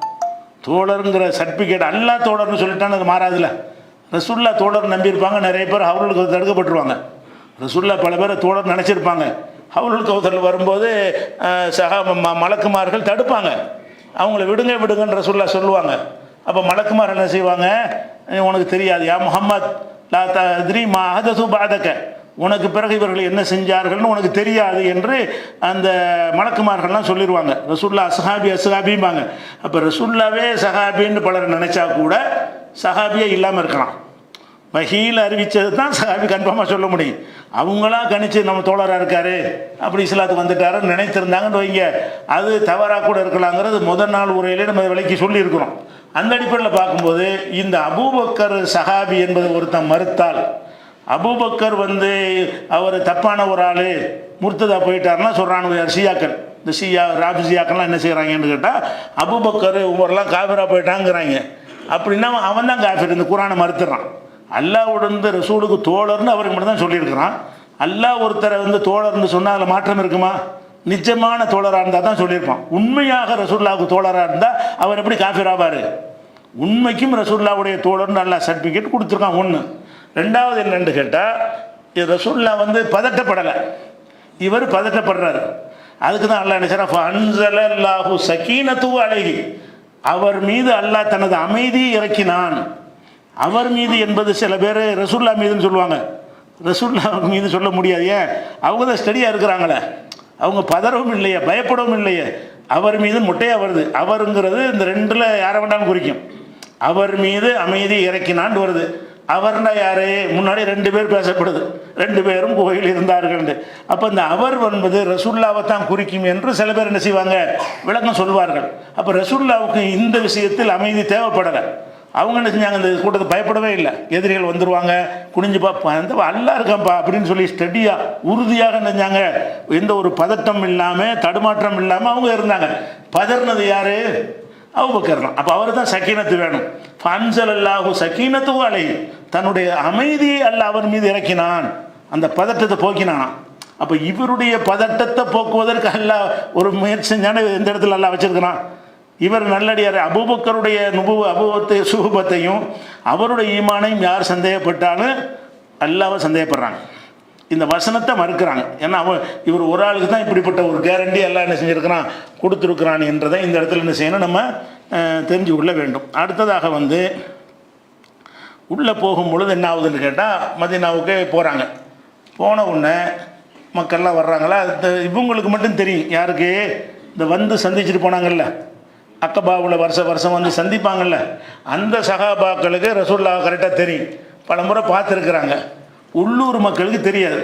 தோழருங்கிற சர்டிஃபிகேட் அல்லா தோழர்னு சொல்லிட்டான்னு அது மாறாதுல ரசுல்லா தோழர் நம்பியிருப்பாங்க. நிறைய பேர் அவர்களுக்கு தடுக்கப்பட்டுருவாங்க ரசுல்லா பல பேரை தோழர் நினச்சிருப்பாங்க. ஹவுலுல் கௌதரில் வரும்போது சக ம- மலக்குமார்கள் தடுப்பாங்க. அவங்கள விடுங்க விடுங்கன்னு ரசுல்லா சொல்லுவாங்க. அப்போ மலக்குமார் என்ன செய்வாங்க? உனக்கு தெரியாது. யா முஹம்மத் லா தத்ரி மா அஹதசு பாதக உனக்கு பிறகு இவர்கள் என்ன செஞ்சார்கள்னு உனக்கு தெரியாது என்று அந்த மலக்குமார்கள்லாம் சொல்லிடுவாங்க ரசுல்லா அஸ்ஹாபி அசஹாபிம்பாங்க அப்போ ரசுல்லாவே சஹாபின்னு பலர் நினைச்சா கூட சஹாபியே இல்லாமல் இருக்கலாம். வஹீல் அறிவித்தது தான் சாமி கன்ஃபார்மாக சொல்ல முடியும். அவங்களா கணிச்சு நம்ம தோழராக இருக்காரு அப்படி இஸ்லாத்துக்கு வந்துட்டாருன்னு நினைத்திருந்தாங்கன்னு வைங்க. அது தவறாக கூட இருக்கலாங்கிறது முதல் நாள் உரையிலே நம்ம விலைக்கு சொல்லியிருக்கிறோம். அந்த அடிப்படையில் பார்க்கும்போது இந்த அபூபக்கர் சஹாபி என்பது ஒருத்தன் மறுத்தால் அபூபக்கர் வந்து அவர் தப்பான ஒரு ஆள் முர்த்ததா போயிட்டாருன்னா சொல்கிறானுங்க யார்? ஷியாக்கள். இந்த ஷியா ராபிசியாக்கள்லாம் என்ன செய்கிறாங்கன்னு கேட்டால் அபூபக்கர் ஒவ்வொருலாம் காபிரா போயிட்டாங்கிறாங்க அப்படின்னா அவன் தான் காஃபிர் இந்த குரானை மறுத்துறான். அல்லாவோட வந்து ரசூலுக்கு தோழர்னு அவருக்கு மட்டும்தான் சொல்லியிருக்கிறான். அல்லாஹ் ஒருத்தரை வந்து தோழர்னு சொன்னால் அதில் மாற்றம் இருக்குமா? நிஜமான தோழராக இருந்தால் தான் சொல்லியிருப்பான். உண்மையாக ரசூல்லாவுக்கு தோழராக இருந்தால் அவர் எப்படி காஃபிராவார் உண்மைக்கும் ரசூல்லாவுடைய தோழர்னு நல்லா சர்டிஃபிகேட் கொடுத்துருக்கான் ஒன்று ரெண்டாவது என்னன்னு கேட்டால் ரசூல்லா வந்து பதட்டப்படலை. இவர் பதட்டப்படுறாரு. அதுக்கு தான் அல்லாஹ் நினைச்சாரா அன்சலல்லாஹு சக்கீனத்து அழகி அவர் மீது அல்லாஹ் தனது அமைதியை இறக்கினான். அவர் மீது என்பது சில பேர் ரசூல்லா மீதுன்னு சொல்லுவாங்க. ரசூல்லா மீது சொல்ல முடியாது. ஏன்? அவங்க தான் ஸ்டடியாக இருக்கிறாங்களே. அவங்க பதறவும் இல்லையே பயப்படவும் இல்லையே. அவர் மீது முட்டையாக வருது. அவருங்கிறது இந்த ரெண்டில் யாரை வேண்டாலும் குறிக்கும். அவர் மீது அமைதி இறக்கினான்னு வருது. அவர்னா யாரு? முன்னாடி ரெண்டு பேர் பேசப்படுது. ரெண்டு பேரும் கோயில் இருந்தார்கள் அப்போ இந்த அவர் என்பது ரசுல்லாவை தான் குறிக்கும் என்று சில பேர் என்ன செய்வாங்க? விளக்கம் சொல்வார்கள். அப்போ ரசுல்லாவுக்கு இந்த விஷயத்தில் அமைதி தேவைப்படலை. அவங்க என்ன செஞ்சாங்க? இந்த கூட்டத்தை பயப்படவே இல்லை. எதிரிகள் வந்துடுவாங்க குனிஞ்சு பாப்பா அந்த அல்லா இருக்கான்ப்பா அப்படின்னு சொல்லி ஸ்டடியாக உறுதியாக என்ன செஞ்சாங்க? எந்த ஒரு பதட்டம் இல்லாமல் தடுமாற்றம் இல்லாமல் அவங்க இருந்தாங்க. பதறினது யாரு? அவுபக்கர் தான். அப்போ அவர் தான் சக்கீனத்து வேணும். ஃபன்சல் அல்லாஹு சக்கீனத்து அலை தன்னுடைய அமைதியை அல்ல அவர் மீது இறக்கினான். அந்த பதட்டத்தை போக்கினானான் அப்போ இவருடைய பதட்டத்தை போக்குவதற்கு அல்ல ஒரு முயற்சி செஞ்சான எந்த இடத்துல நல்லா வச்சிருக்கிறான். இவர் நல்லடியார். அபூபக்கருடைய நுபு அபூபத்தை சுகூபத்தையும் அவருடைய ஈமானையும் யார் சந்தேகப்பட்டாலும் அல்லாவை சந்தேகப்படுறாங்க. இந்த வசனத்தை மறுக்கிறாங்க. ஏன்னா அவன் இவர் ஒரு ஆளுக்கு தான் இப்படிப்பட்ட ஒரு கேரண்டி எல்லாம் என்ன செஞ்சுருக்கிறான் கொடுத்துருக்கிறான் என்றதை இந்த இடத்துல என்ன செய்யணும் நம்ம தெரிஞ்சு கொள்ள வேண்டும். அடுத்ததாக வந்து உள்ளே போகும் பொழுது என்ன ஆகுதுன்னு கேட்டால் மதீனாவுக்கு போகிறாங்க போன உடனே மக்கள்லாம் வர்றாங்களா? இவங்களுக்கு மட்டும் தெரியும். யாருக்கு? இந்த வந்து சந்திச்சுட்டு போனாங்கல்ல. அக்கபாவில் வருஷ வருஷம் வந்து சந்திப்பாங்கல்ல அந்த சகாபாக்களுக்கு ரசூல்லா கரெக்டாக தெரியும். பல முறை பார்த்துருக்குறாங்க. உள்ளூர் மக்களுக்கு தெரியாது.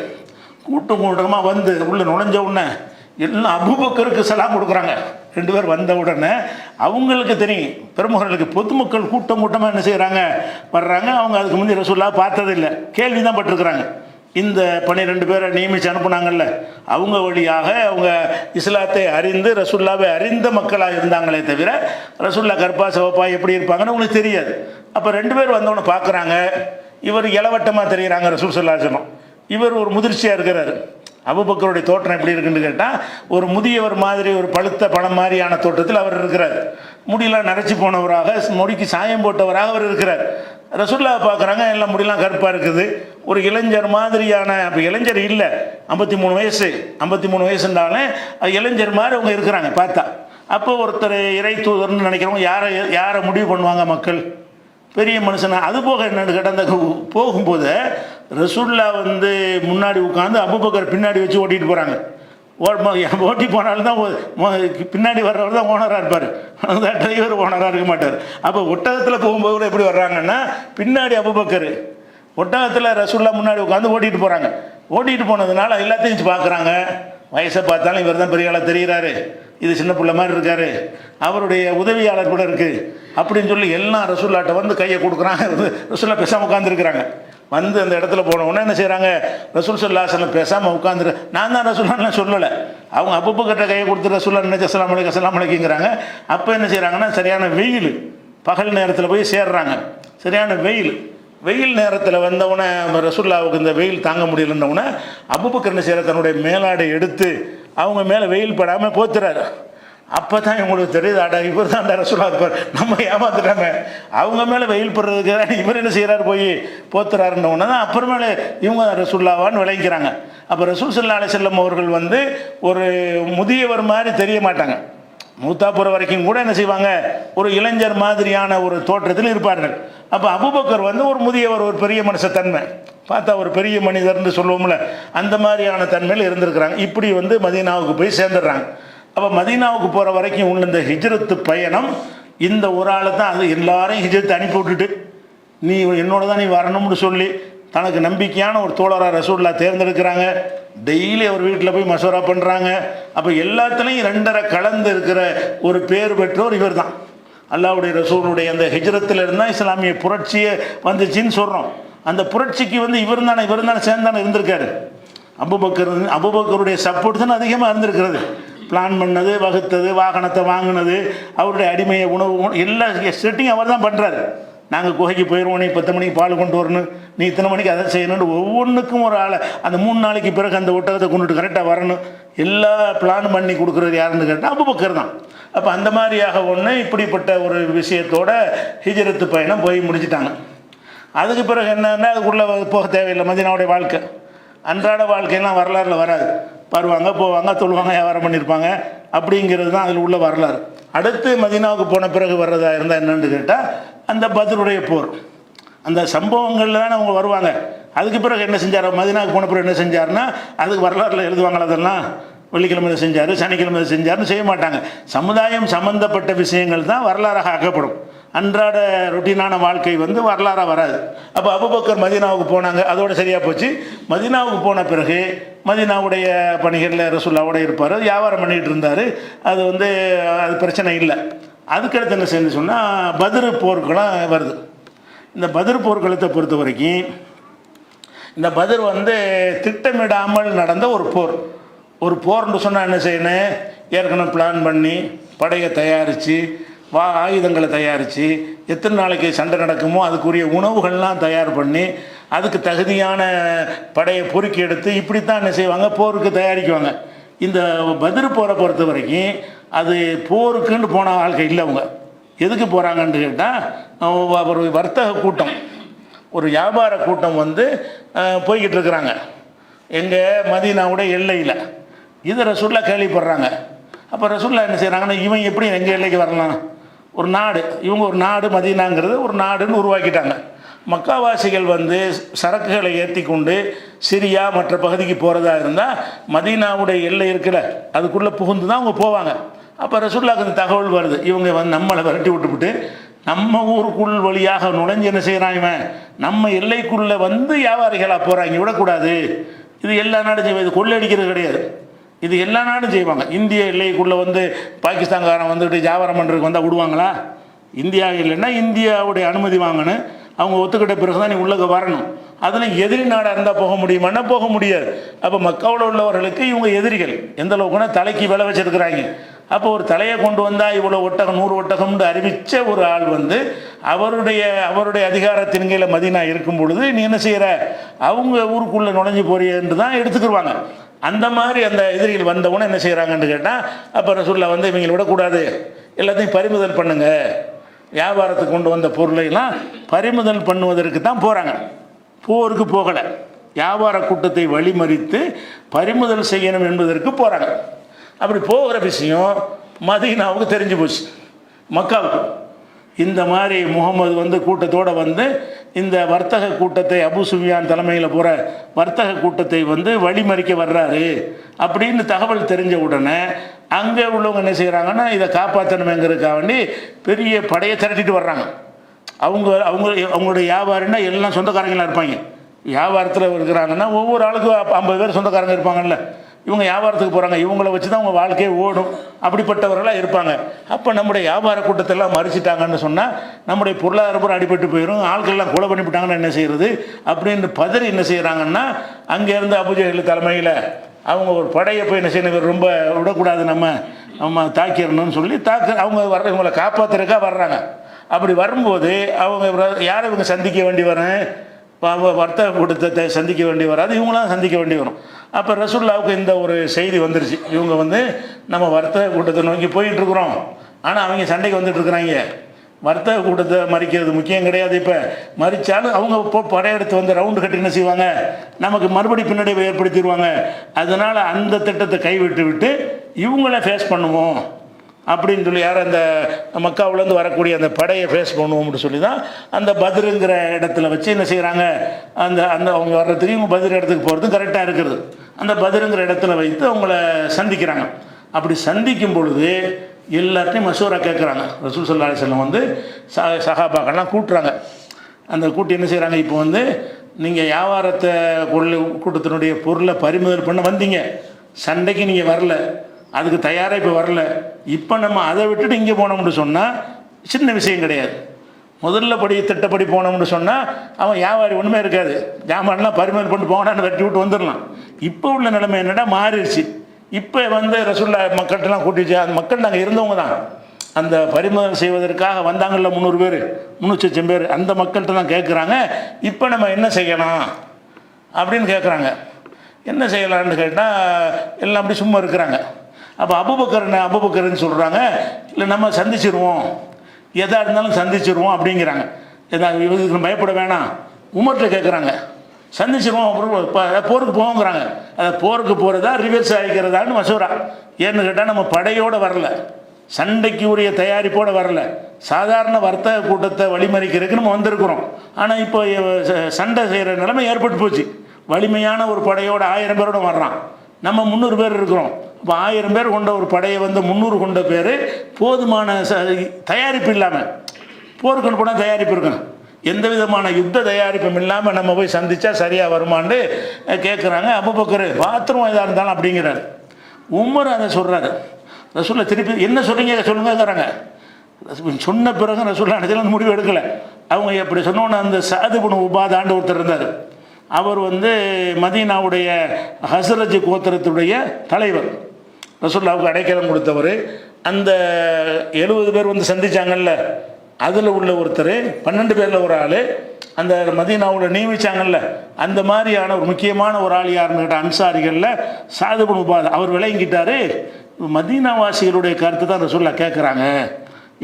கூட்டம் கூட்டமாக வந்து உள்ளே நுழைஞ்ச உடனே எல்லாம் அபூபக்கருக்கு சலாம் கொடுக்குறாங்க. ரெண்டு பேர் வந்த உடனே அவங்களுக்கு தெரியும். பெருமகர்களுக்கு பொதுமக்கள் கூட்டம் கூட்டமாக என்ன செய்கிறாங்க வர்றாங்க. அவங்க அதுக்கு முந்தைய ரசூல்லா பார்த்ததில்லை. கேள்வி தான் பட்டிருக்கிறாங்க. இந்த பன்னிரெண்டு பேரை நியமித்து அனுப்புனாங்கல்ல அவங்க வழியாக அவங்க இஸ்லாத்தை அறிந்து ரசுல்லாவை அறிந்த மக்களாக இருந்தாங்களே தவிர ரசுல்லா கர்பா சிவப்பா எப்படி இருப்பாங்கன்னு உங்களுக்கு தெரியாது. அப்போ ரெண்டு பேர் வந்தவனை பார்க்குறாங்க இவர் இளவட்டமாக தெரிகிறாங்க ரசூல் சொல்லாசனம் இவர் ஒரு முதிர்ச்சியாக இருக்கிறாரு. அபுபக்கருடைய தோற்றம் எப்படி இருக்குன்னு கேட்டால் ஒரு முதியவர் மாதிரி ஒரு பழுத்த பணம் மாதிரியான தோற்றத்தில் அவர் இருக்கிறார். முடியெல்லாம் நரைச்சி போனவராக முடிக்கு சாயம் போட்டவராக அவர் இருக்கிறார். ரசுல்லா பார்க்குறாங்க எல்லாம் முடியெல்லாம் கருப்பாக இருக்குது. ஒரு இளைஞர் மாதிரியான அப்போ இளைஞர் இல்லை. ஐம்பத்தி மூணு வயசு ஐம்பத்தி மூணு வயசுன்றாலே இளைஞர் மாதிரி அவங்க இருக்கிறாங்க பார்த்தா. அப்போ ஒருத்தர் இறை தூதர்னு நினைக்கிறவங்க யாரை யாரை முடிவு பண்ணுவாங்க மக்கள்? பெரிய மனுஷனா அது போக என்னன்னு கேட்டால் அந்த போகும்போது ரசூல்லா வந்து முன்னாடி உட்காந்து அபுபக்கர் பின்னாடி வச்சு ஓட்டிகிட்டு போகிறாங்க ஓட்டி போனாலும் தான் பின்னாடி வர்றவர் தான் ஓனராக இருப்பார். அந்த டிரைவர் ஓனராக இருக்க மாட்டார். அப்போ ஒட்டகத்தில் போகும்போது கூட எப்படி வர்றாங்கன்னா பின்னாடி அபுபக்கர் ஒட்டகத்தில் ரசூல்லா முன்னாடி உட்காந்து ஓட்டிகிட்டு போகிறாங்க ஓட்டிகிட்டு போனதுனால எல்லாத்தையும் பார்க்குறாங்க வயசை பார்த்தாலும் இவர் தான் பெரிய ஆளாக தெரிகிறாரு இது சின்ன பிள்ளை மாதிரி இருக்காரு. அவருடைய உதவியாளர் கூட இருக்குது அப்படின்னு சொல்லி எல்லாம் ரசூல்லாட்ட வந்து கையை கொடுக்குறாங்க. ரசூல்லா பேசாமல் உட்காந்துருக்குறாங்க வந்து அந்த இடத்துல போன உடனே என்ன செய்கிறாங்க ரசூல் சொல்லாசலம் பேசாமல் உட்காந்துரு நான் தான் ரசூல்லான்னு சொல்லலை. அவங்க அப்பப்போ கிட்ட கையை கொடுத்து ரசூல்லா நினைச்சு அஸ்லாம் அலைக்கு அஸ்லாம் அலைக்குங்கிறாங்க. அப்போ என்ன செய்கிறாங்கன்னா சரியான வெயில். பகல் நேரத்தில் போய் சேர்றாங்க. சரியான வெயில். வெயில் நேரத்தில் வந்தவுடனே ரசூல்லாவுக்கு இந்த வெயில் தாங்க முடியலன்னவுடனே அபுபக்கர் என்ன செய்கிற தன்னுடைய மேலாடை எடுத்து அவங்க மேலே வெயில் படாமல் போத்துறாரு. அப்போ தான் இவங்களுக்கு தெரியுது அடா இவர் தான் ரசூலா இருப்பார். நம்ம ஏமாத்துட்டாங்க அவங்க மேலே வெயில் படுறதுக்கு இவர் என்ன செய்கிறார் போய் போத்துறாருன்னொன்னே தான் அப்புறமேலே இவங்க ரசூல்லாவான்னு விளைவிக்கிறாங்க அப்போ ரசூல் சல்லா அலி செல்லம் அவர்கள் வந்து ஒரு முதியவர் மாதிரி தெரிய மாட்டாங்க. மூத்தாப்புற வரைக்கும் கூட என்ன செய்வாங்க? ஒரு இளைஞர் மாதிரியான ஒரு தோற்றத்தில் இருப்பார்கள். அப்போ அபுபக்கர் வந்து ஒரு முதியவர் ஒரு பெரிய மனுஷ தன்மை. பார்த்தா ஒரு பெரிய மனிதர்னு சொல்லுவோம்ல அந்த மாதிரியான தன்மையில் இருந்திருக்கிறாங்க. இப்படி வந்து மதீனாவுக்கு போய் சேர்ந்துடுறாங்க. அப்போ மதீனாவுக்கு போகிற வரைக்கும் உள்ள இந்த ஹிஜ்ரத்து பயணம் இந்த ஒரு ஆளை தான் அது எல்லாரையும் ஹிஜ்ரத்து அனுப்பி விட்டுட்டு நீ என்னோட தான் நீ வரணும்னு சொல்லி தனக்கு நம்பிக்கையான ஒரு தோழராக ரசூல்லா தேர்ந்தெடுக்கிறாங்க. டெய்லி அவர் வீட்டில் போய் மசோரா பண்ணுறாங்க அப்போ எல்லாத்துலேயும் ரெண்டரை கலந்து இருக்கிற ஒரு பேர் பெற்றோர் இவர் தான் அல்லாவுடைய ரசூலுடைய அந்த ஹிஜ்ரத்தில் இருந்தால் இஸ்லாமிய புரட்சியை வந்துச்சுன்னு சொல்கிறோம் அந்த புரட்சிக்கு வந்து இவர் தானே இவர் தானே சேர்ந்தானே இருந்திருக்காரு. அபுபக்கர் அபுபக்கருடைய சப்போர்ட் தானே அதிகமாக இருந்திருக்கிறது. பிளான் பண்ணது வகுத்தது வாகனத்தை வாங்கினது அவருடைய அடிமையை உணவு எல்லா செட்டிங் அவர் தான் பண்ணுறாரு நாங்கள் குகைக்கு போயிடுவோம் நீ பத்து மணிக்கு பால் கொண்டு வரணும் நீ இத்தனை மணிக்கு அதை செய்யணும்னு ஒவ்வொன்றுக்கும் ஒரு ஆளை. அந்த மூணு நாளைக்கு பிறகு அந்த ஒட்டகத்தை கொண்டுட்டு கரெக்டாக வரணும். எல்லா பிளான் பண்ணி கொடுக்குறது யாருன்னு கேட்டால் அபுபக்கர் தான். அப்போ அந்த மாதிரியாக ஒன்று இப்படிப்பட்ட ஒரு விஷயத்தோட ஹிஜரத்து பயணம் போய் முடிச்சிட்டாங்க. அதுக்கு பிறகு என்னன்னா அதுக்குள்ளே போக தேவையில்லை மதினாவுடைய வாழ்க்கை. அன்றாட வாழ்க்கையெல்லாம் வரலாறுல வராது. வருவாங்க போவாங்க தொழுவாங்க வியாபாரம் பண்ணியிருப்பாங்க அப்படிங்கிறது தான் அதில் உள்ள வரலாறு. அடுத்து மதினாவுக்கு போன பிறகு வர்றதா இருந்தால் என்னென்னு கேட்டால் அந்த பத்ருடைய போர். அந்த சம்பவங்களில் தானே அவங்க வருவாங்க. அதுக்கு பிறகு என்ன செஞ்சார்? மதினாவுக்கு போன பிறகு என்ன செஞ்சாருன்னா அதுக்கு வரலாற்றில் எழுதுவாங்களா அதெல்லாம்? வெள்ளிக்கிழமை செஞ்சார் சனிக்கிழமை செஞ்சார்னு செஞ்சாருன்னு செய்ய மாட்டாங்க. சமுதாயம் சம்பந்தப்பட்ட விஷயங்கள் தான் வரலாறாக ஆக்கப்படும். அன்றாட ரொட்டீனான வாழ்க்கை வந்து வரலாறாக வராது. அப்போ அபுபக்கர் மதினாவுக்கு போனாங்க. அதோட சரியாக போச்சு. மதீனாவுக்கு போன பிறகு மதினாவுடைய பணிகளில் ரசூல்லாவோட இருப்பார். வியாபாரம் பண்ணிகிட்டு இருந்தார். அது வந்து அது பிரச்சனை இல்லை. அதுக்கடுத்து என்ன செய்யணும்னு சொன்னால் பதிரு போர்க்களம் வருது. இந்த பதிர் போர்க்களத்தை பொறுத்த வரைக்கும் இந்த பதிர் வந்து திட்டமிடாமல் நடந்த ஒரு போர். ஒரு போர்னு சொன்னால் என்ன செய்யணும் ஏற்கனவே பிளான் பண்ணி படையை தயாரித்து வா ஆயுதங்களை தயாரித்து எத்தனை நாளைக்கு சண்டை நடக்குமோ அதுக்குரிய உணவுகள்லாம் தயார் பண்ணி அதுக்கு தகுதியான படையை பொறுக்கி எடுத்து இப்படித்தான் என்ன செய்வாங்க? போருக்கு தயாரிக்குவாங்க. இந்த பதிர் போரை பொறுத்த வரைக்கும் அது போருக்குன்னு போன வாழ்க்கை இல்லை அவங்க. எதுக்கு போகிறாங்கன்னு கேட்டால் ஒரு வர்த்தக கூட்டம். ஒரு வியாபார கூட்டம் வந்து போய்கிட்டு இருக்கிறாங்க. எங்கள் மதீனாவுடைய எல்லையில். இது ரசூல்லா கேள்விப்படுறாங்க. அப்போ ரசூல்லா என்ன செய்கிறாங்கன்னா இவன் எப்படி எங்கள் எல்லைக்கு வரலாம்? ஒரு நாடு. இவங்க ஒரு நாடு மதீனாங்கிறது ஒரு நாடுன்னு உருவாக்கிட்டாங்க. மக்காவாசிகள் வந்து சரக்குகளை ஏற்றி கொண்டு சிரியா மற்ற பகுதிக்கு போகிறதா இருந்தால் மதீனாவுடைய எல்லை இருக்குல்ல அதுக்குள்ளே புகுந்து தான் அவங்க போவாங்க. அப்போ ரசூல்லாக்கு அந்த தகவல் வருது. இவங்க வந்து நம்மளை விரட்டி விட்டுவிட்டு நம்ம ஊருக்குள் வழியாக நுழைஞ்சு என்ன செய்கிறான் இவன்? நம்ம எல்லைக்குள்ளே வந்து வியாபாரிகளாக போகிறாங்க விடக்கூடாது. இது எல்லா நாடும் செய்வாங்க. இது கொள்ளடிக்கிறது கிடையாது. இது எல்லா நாடும் செய்வாங்க. இந்திய எல்லைக்குள்ளே வந்து பாகிஸ்தான்காரன் வந்துட்டு வியாபாரம் பண்ணுறதுக்கு வந்தால் விடுவாங்களா? இந்தியா இல்லைன்னா இந்தியாவுடைய அனுமதி வாங்கணும். அவங்க ஒத்துக்கிட்ட பிறகு தான் நீ உள்ளக வரணும். அதில் எதிரி நாடாக இருந்தால் போக முடியுமான்னா போக முடியாது. அப்போ மக்காவில் உள்ளவர்களுக்கு இவங்க எதிரிகள். எந்த அளவுக்குன்னா தலைக்கு விலை வச்சிருக்கிறாங்க. அப்போ ஒரு தலையை கொண்டு வந்தால் இவ்வளோ ஒட்டகம் நூறு ஒட்டகம்னு அறிவித்த ஒரு ஆள் வந்து அவருடைய அவருடைய அதிகாரத்தின் கீழே மதினா இருக்கும் பொழுது நீ என்ன செய்கிற அவங்க ஊருக்குள்ளே நுழைஞ்சு போறியன்று தான் எடுத்துக்கிடுவாங்க அந்த மாதிரி அந்த எதிரிகள் வந்தவுடனே என்ன செய்கிறாங்கன்னு கேட்டால் அப்போ ரசூல்லா வந்து இவங்களை விடக்கூடாது. எல்லாத்தையும் பறிமுதல் பண்ணுங்க. வியாபாரத்துக்கு கொண்டு வந்த பொருளையெல்லாம் பறிமுதல் பண்ணுவதற்கு தான் போகிறாங்க போருக்கு போகலை. வியாபார கூட்டத்தை வழிமறித்து பறிமுதல் செய்யணும் என்பதற்கு போகிறாங்க அப்படி போகிற விஷயம் மதீனாவுக்கு தெரிஞ்சு போச்சு. மக்காவுக்கு. இந்த மாதிரி முகமது வந்து கூட்டத்தோடு வந்து இந்த வர்த்தக கூட்டத்தை அபு சுஃபியான் தலைமையில் போகிற வர்த்தக கூட்டத்தை வந்து வழிமறிக்க வர்றாரு அப்படின்னு தகவல் தெரிஞ்ச உடனே அங்கே உள்ளவங்க என்ன செய்கிறாங்கன்னா இதை காப்பாற்றணுமேங்கிறதுக்காக வேண்டி பெரிய படையை திரட்டிட்டு வர்றாங்க. அவங்க அவங்க அவங்களுடைய வியாபாரின்னா எல்லாம் சொந்தக்காரங்களாக இருப்பாங்க. வியாபாரத்தில் இருக்கிறாங்கன்னா ஒவ்வொரு ஆளுக்கும் ஐம்பது பேர் சொந்தக்காரங்க இருப்பாங்கல்ல. இவங்க வியாபாரத்துக்கு போகிறாங்க இவங்கள வச்சு தான் அவங்க வாழ்க்கையே ஓடும். அப்படிப்பட்டவர்களாக இருப்பாங்க. அப்போ நம்முடைய வியாபார கூட்டத்தெல்லாம் மறிச்சிட்டாங்கன்னு சொன்னால் நம்முடைய பொருளாதாரப்புறம் அடிபட்டு போயிடும் ஆட்கள்லாம் கொலை பண்ணிவிட்டாங்கன்னு என்ன செய்கிறது அப்படின்னு பதறி என்ன செய்கிறாங்கன்னா அங்கேருந்து அபுஜெயில் தலைமையில் அவங்க ஒரு படையை போய் என்ன செய்யணும்? ரொம்ப விடக்கூடாது நம்ம நம்ம தாக்கிடணும்னு சொல்லி தாக்க அவங்க வர்ற இவங்களை காப்பாற்றுறக்கா வர்றாங்க. அப்படி வரும்போது அவங்க யாரை இவங்க சந்திக்க வேண்டி வரேன் வர்த்தக கூட்டத்தை சந்திக்க வேண்டி வராது. இவங்களாம் சந்திக்க வேண்டி வரும். அப்போ ரசுல்லாவுக்கு இந்த ஒரு செய்தி வந்துருச்சு. இவங்க வந்து நம்ம வர்த்தக கூட்டத்தை நோக்கி போயிட்டுருக்குறோம். ஆனால் அவங்க சண்டைக்கு வந்துட்டுருக்குறாங்க. வர்த்தக கூட்டத்தை மறிக்கிறது முக்கியம் கிடையாது இப்போ. மறிச்சாலும் அவங்க இப்போ படையெடுத்து வந்து ரவுண்டு கட்டி என்ன செய்வாங்க? நமக்கு மறுபடி பின்னடைவை ஏற்படுத்திடுவாங்க. அதனால் அந்த திட்டத்தை கைவிட்டு விட்டு இவங்கள ஃபேஸ் பண்ணுவோம். அப்படின்னு சொல்லி யார் அந்த மக்காவிலேருந்து வரக்கூடிய அந்த படையை ஃபேஸ் பண்ணுவோம்னு சொல்லி தான் அந்த பதிருங்கிற இடத்துல வச்சு என்ன செய்கிறாங்க அந்த அந்த அவங்க வர்றதுக்கு இவங்க பத்ரு இடத்துக்கு போகிறது கரெக்டாக இருக்கிறது அந்த பதிருங்கிற இடத்துல வைத்து அவங்கள சந்திக்கிறாங்க. அப்படி சந்திக்கும் பொழுது எல்லாத்தையும் மசூரா கேட்குறாங்க. ரசூல் சல்லா அலிஸ்லம் வந்து ச சகாபாக்கெல்லாம் கூட்டுறாங்க. அந்த கூட்டி என்ன செய்கிறாங்க இப்போ வந்து நீங்கள் வியாபாரத்தை கொள்ள கூட்டத்தினுடைய பொருளை பறிமுதல் பண்ண வந்தீங்க. சண்டைக்கு நீங்கள் வரல. அதுக்கு தயாராக இப்போ வரல. இப்போ நம்ம அதை விட்டுட்டு இங்கே போனோம்னு சொன்னால் சின்ன விஷயம் கிடையாது. முதல்ல படி திட்டப்படி போனோம்னு சொன்னால் அவன் வியாபாரி ஒன்றுமே இருக்காது. ஜாமான்லாம் பரிமாறி கொண்டு போனான்னு வெட்டி விட்டு வந்துடலாம். இப்போ உள்ள நிலைமை என்னடா? மாறிடுச்சு. இப்போ வந்து ரசுல்லா மக்கள்கிட்டலாம் கூட்டிச்சு அந்த மக்கள் நாங்கள் இருந்தவங்க தான். அந்த பறிமுதல் செய்வதற்காக வந்தாங்கல்ல முந்நூறு பேர் முந்நூற்றி லட்சம் பேர். அந்த மக்கள்கிட்ட தான் கேட்குறாங்க இப்போ நம்ம என்ன செய்யலாம் அப்படின்னு கேட்குறாங்க என்ன செய்யலான்னு கேட்டால் எல்லாம் அப்படி சும்மா இருக்கிறாங்க. அப்போ அபுபக்கரன் அபுபக்கர்னு சொல்கிறாங்க இல்லை நம்ம சந்திச்சிருவோம். எதாக இருந்தாலும் சந்திச்சிருவோம் அப்படிங்கிறாங்க. எதாவது இதுக்கு பயப்பட வேணாம். உமர்கிட்ட கேட்குறாங்க சந்திச்சிருவோம் அப்புறம் இப்போ போருக்கு போவோங்கிறாங்க. அதை போருக்கு போகிறதா ரிவர்ஸ் ஆகிக்கிறதான்னு மசூரா ஏன்னு கேட்டால் நம்ம படையோடு வரல. சண்டைக்கு உரிய தயாரிப்போடு வரல. சாதாரண வர்த்தக கூட்டத்தை வழிமறிக்கிறதுக்கு நம்ம வந்திருக்கிறோம். ஆனால் இப்போ ச- சண்டை செய்கிற நிலைமை ஏற்பட்டு போச்சு. வலிமையான ஒரு படையோட ஆயிரம் பேரோட வர்றான். நம்ம முந்நூறு பேர் இருக்கிறோம். இப்போ ஆயிரம் பேர் கொண்ட ஒரு படையை வந்து முந்நூறு கொண்ட பேர் போதுமான ச- தயாரிப்பு இல்லாமல் போருக்கு போனால் தயாரிப்பு இருக்கும் எந்த விதமான யுத்த தயாரிப்பும் இல்லாமல் நம்ம போய் சந்தித்தா சரியாக வருமான்னு கேட்குறாங்க அப்போ பக்கரு பாத்ரூம் எதாக இருந்தாலும் அப்படிங்கிறாரு. உமர் அதை சொல்கிறாரு ரசூலை திருப்பி என்ன சொல்கிறீங்க சொல்லுங்கிறாங்க சொன்ன பிறகு ரசூல்லா நினைச்சல முடிவு எடுக்கலை. அவங்க எப்படி சொன்னோன்னு அந்த சாதுபுணு உபாதாண்டு ஒருத்தர் இருந்தார். அவர் வந்து மதீனாவுடைய ஹசரஜ் கோத்திரத்துடைய தலைவர். ரசுல்லாவுக்கு அடைக்கலம் கொடுத்தவர். அந்த எழுபது பேர் வந்து சந்திச்சாங்கல்ல அதில் உள்ள ஒருத்தர் பன்னெண்டு பேரில் ஒரு ஆள் அந்த மதீனாவில் நியமித்தாங்கல்ல அந்த மாதிரியான ஒரு முக்கியமான ஒரு ஆள் யாருன்னு கேட்டால் அன்சாரிகளில் சாதுபன் உபாத. அவர் விளங்கிட்டார் மதீனாவாசிகளுடைய கருத்து தான் ரசுல்லா கேட்குறாங்க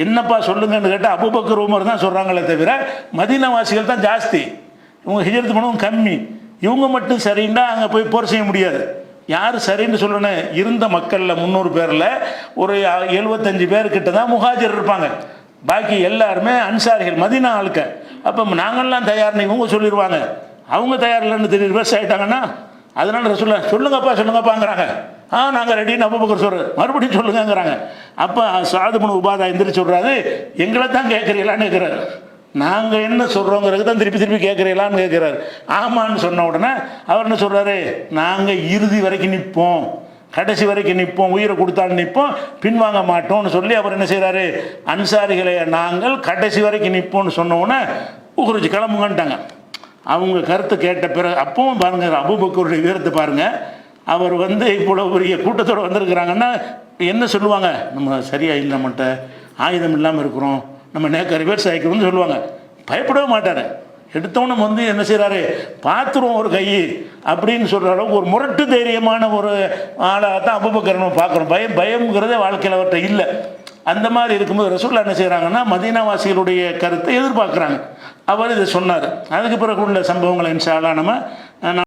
என்னப்பா சொல்லுங்கன்னு கேட்டால் அபுபக்கர் உமர் தான் சொல்கிறாங்களே தவிர மதீனாவாசிகள் தான் ஜாஸ்தி. இவங்க ஹிஜரத்து பண்ணவும் கம்மி. இவங்க மட்டும் சரின்னா அங்கே போய் போர் செய்ய முடியாது. யார் சரின்னு சொல்லணும் இருந்த மக்களில் முந்நூறு பேரில் ஒரு எழுபத்தஞ்சு பேர்கிட்ட தான் முஹாஜர் இருப்பாங்க. பாக்கி எல்லாருமே அன்சாரிகள் மதினா ஆளுக்க அப்போ நாங்கள்லாம் தயார்னு இவங்க சொல்லிடுவாங்க அவங்க தயார் இல்லைன்னு தெரியும் ரிவர்ஸ் ஆகிட்டாங்கன்னா அதனால சொல்ல சொல்லுங்கப்பா சொல்லுங்கப்பாங்கிறாங்க. ஆ நாங்கள் ரெடின்னு அப்போ சொல்கிறேன் மறுபடியும் சொல்லுங்கங்கிறாங்க. அப்போ சாதுமனு உபாதா எந்திரிச்சு சொல்கிறாரு எங்களை தான் கேட்குறீங்களான்னு கேட்குறாரு நாங்கள் என்ன சொல்கிறோங்கிறது தான் திருப்பி திருப்பி கேட்குறீங்களான்னு கேட்குறாரு ஆமான்னு சொன்ன உடனே அவர் என்ன சொல்கிறாரு நாங்கள் இறுதி வரைக்கும் நிற்போம் கடைசி வரைக்கும் நிற்போம் உயிரை கொடுத்தாலும் நிற்போம் பின்வாங்க மாட்டோம்னு சொல்லி அவர் என்ன செய்கிறாரு அன்சாரிகளை நாங்கள் கடைசி வரைக்கும் நிற்போம்னு சொன்னோன்னே உடனே கிளம்புங்கன்ட்டாங்க. அவங்க கருத்து கேட்ட பிறகு அப்பவும் பாருங்கள் அபுபக்கருடைய வீரத்தை பாருங்கள் அவர் வந்து இவ்வளோ பெரிய கூட்டத்தோடு வந்திருக்கிறாங்கன்னா என்ன சொல்லுவாங்க? நம்ம சரியாக இல்லை நம்மகிட்ட ஆயுதம் இல்லாமல் இருக்கிறோம். நம்ம நேக்க ரிவர்ஸ் ஆகிக்கணும்னு சொல்லுவாங்க. பயப்படவே மாட்டார். எடுத்தவனும் வந்து என்ன செய்கிறாரு பார்த்துருவோம் ஒரு கை அப்படின்னு சொல்கிற அளவுக்கு ஒரு முரட்டு தைரியமான ஒரு ஆளாக தான் அபுபக்கர் பார்க்குறோம். பயம் பயம்ங்கிறதே வாழ்க்கையில் அவர்கிட்ட இல்லை. அந்த மாதிரி இருக்கும்போது ரசூல்லா என்ன செய்கிறாங்கன்னா மதீனாவாசிகளுடைய கருத்தை எதிர்பார்க்குறாங்க. அவர் இதை சொன்னார். அதுக்கு பிறகு உள்ள சம்பவங்களை இன்ஷா நம்ம